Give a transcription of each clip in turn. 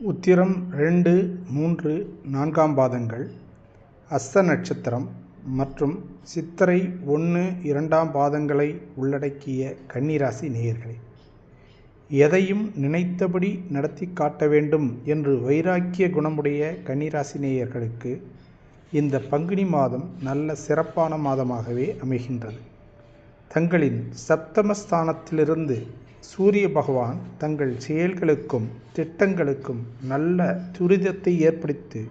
உத்திரம் ரெண்டு மூன்று நான்காம் பாதங்கள் அஸ்த நட்சத்திரம் மற்றும் சித்திரை ஒன்று இரண்டாம் பாதங்களை உள்ளடக்கிய கன்னிராசி நேயர்களே எதையும் நினைத்தபடி நடத்தி காட்ட வேண்டும் என்று வைராக்கிய குணமுடைய கன்னிராசி நேயர்களுக்கு இந்த பங்குனி மாதம் நல்ல சிறப்பான மாதமாகவே அமைகின்றது. தங்களின் சப்தமஸ்தானத்திலிருந்து சூரிய பகவான் தங்கள் செயல்களுக்கும் திட்டங்களுக்கும் நல்ல துரிதத்தை ஏற்படுத்தி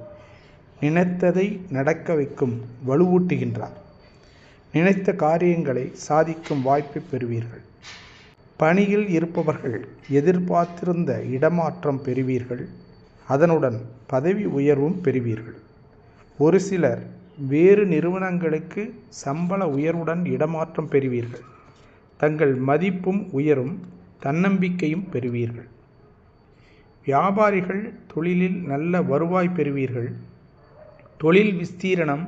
நினைத்ததை நடக்க வைக்கும் வலுவூட்டுகின்றார். நினைத்த காரியங்களை சாதிக்கும் வாய்ப்பை பெறுவீர்கள். பணியில் இருப்பவர்கள் எதிர்பார்த்திருந்த இடமாற்றம் பெறுவீர்கள். அதனுடன் பதவி உயர்வும் பெறுவீர்கள். ஒரு சிலர் வேறு நிறுவனங்களுக்கு சம்பள உயர்வுடன் இடமாற்றம் பெறுவீர்கள். தங்கள் மதிப்பும் உயரும். தன்னம்பிக்கையும் பெறுவீர்கள். வியாபாரிகள் தொழிலில் நல்ல வருவாய் பெறுவீர்கள். தொழில் விஸ்தீரணம்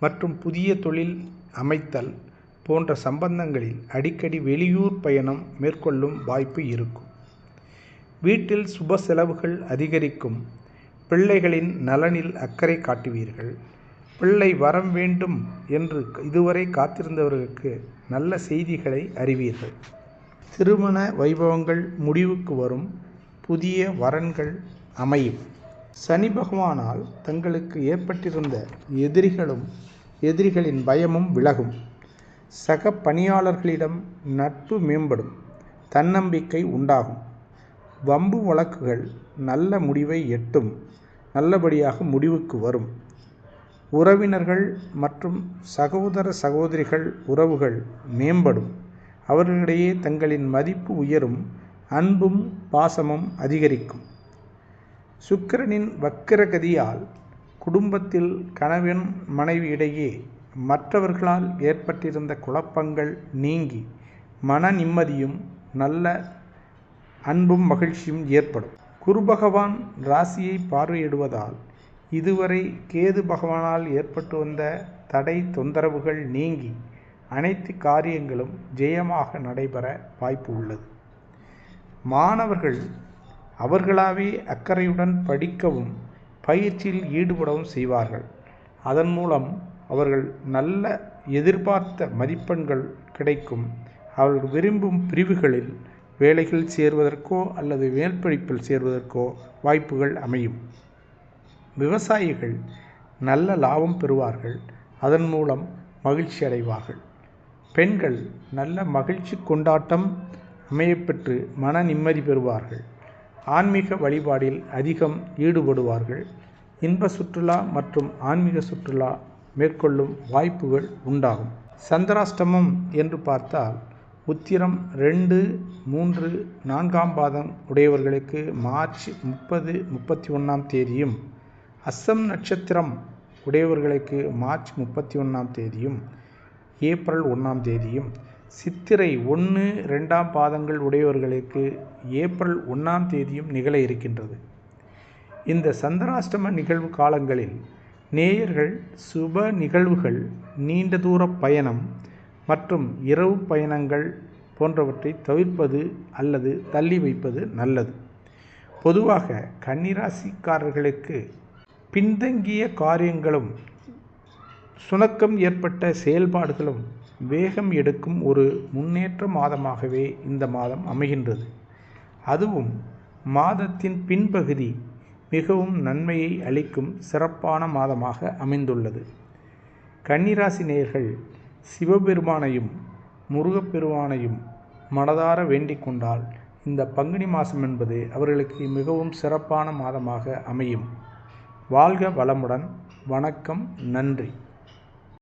மற்றும் புதிய தொழில் அமைத்தல் போன்ற சம்பந்தங்களில் அடிக்கடி வெளியூர் பயணம் மேற்கொள்ளும் வாய்ப்பு இருக்கும். வீட்டில் சுப செலவுகள் அதிகரிக்கும். பிள்ளைகளின் நலனில் அக்கறை காட்டுவீர்கள். பிள்ளை வரம் வேண்டும் என்று இதுவரை காத்திருந்தவர்களுக்கு நல்ல செய்திகளை அறிவீர்கள். திருமண வைபவங்கள் முடிவுக்கு வரும் புதிய வரன்கள் அமையும். சனி பகவானால் தங்களுக்கு ஏற்பட்டிருந்த எதிரிகளும் எதிரிகளின் பயமும் விலகும். சக பணியாளர்களிடம் நட்பு மேம்படும் தன்னம்பிக்கை உண்டாகும். வம்பு வழக்குகள் நல்ல முடிவை எட்டும் நல்லபடியாக முடிவுக்கு வரும். உறவினர்கள் மற்றும் சகோதர சகோதரிகள் உறவுகள் மேம்படும். அவர்களிடையே தங்களின் மதிப்பு உயரும் அன்பும் பாசமும் அதிகரிக்கும். சுக்கிரனின் வக்கிரகதியால் குடும்பத்தில் கணவன் மனைவி இடையே மற்றவர்களால் ஏற்பட்டிருந்த குழப்பங்கள் நீங்கி மன நிம்மதியும் நல்ல அன்பும் மகிழ்ச்சியும் ஏற்படும். குரு பகவான் ராசியை பார்வையிடுவதால் இதுவரை கேது பகவானால் ஏற்பட்டு வந்த தடை தொந்தரவுகள் நீங்கி அனைத்து காரியங்களும் ஜெயமாக நடைபெற வாய்ப்பு உள்ளது. மாணவர்கள் அவர்களாவே அக்கறையுடன் படிக்கவும் பயிற்சியில் ஈடுபடவும் செய்வார்கள். அதன் மூலம் அவர்கள் நல்ல எதிர்பார்த்த மதிப்பெண்கள் கிடைக்கும். அவர்கள் விரும்பும் பிரிவுகளில் வேலைகள் சேர்வதற்கோ அல்லது மேற்படிப்பில் சேர்வதற்கோ வாய்ப்புகள் அமையும். விவசாயிகள் நல்ல லாபம் பெறுவார்கள். அதன் மூலம் மகிழ்ச்சி அடைவார்கள். பெண்கள் நல்ல மகிழ்ச்சி கொண்டாட்டம் அமையப்பெற்று மன நிம்மதி பெறுவார்கள். ஆன்மீக வழிபாடில் அதிகம் ஈடுபடுவார்கள். இன்ப சுற்றுலா மற்றும் ஆன்மீக சுற்றுலா மேற்கொள்ளும் வாய்ப்புகள் உண்டாகும். சந்திராஷ்டமம் என்று பார்த்தால் உத்திரம் ரெண்டு மூன்று நான்காம் பாதம் உடையவர்களுக்கு மார்ச் முப்பது முப்பத்தி ஒன்றாம் தேதியும் அஸ்ஸம் நட்சத்திரம் உடையவர்களுக்கு மார்ச் முப்பத்தி ஒன்றாம் தேதியும் ஏப்ரல் ஒன்றாம் தேதியும் சித்திரை ஒன்று ரெண்டாம் பாதங்கள் உடையவர்களுக்கு ஏப்ரல் ஒன்றாம் தேதியும் நிகழ இருக்கின்றது. இந்த சந்திராஷ்டம நிகழ்வு காலங்களில் நேயர்கள் சுப நிகழ்வுகள் நீண்ட தூர பயணம் மற்றும் இரவு பயணங்கள் போன்றவற்றை தவிர்ப்பது அல்லது தள்ளி வைப்பது நல்லது. பொதுவாக கன்னிராசிக்காரர்களுக்கு பின்தங்கிய காரியங்களும் சுணக்கம் ஏற்பட்ட செயல்பாடுகளும் வேகம் எடுக்கும் ஒரு முன்னேற்ற மாதமாகவே இந்த மாதம் அமைகின்றது. அதுவும் மாதத்தின் பின்பகுதி மிகவும் நன்மையை அளிக்கும் சிறப்பான மாதமாக அமைந்துள்ளது. கன்னிராசி நேயர்கள் சிவபெருமானையும் முருகப்பெருமானையும் மனதார வேண்டிக் கொண்டால் இந்த பங்குனி மாதம் என்பது அவர்களுக்கு மிகவும் சிறப்பான மாதமாக அமையும். வாழ்க வளமுடன். வணக்கம். நன்றி.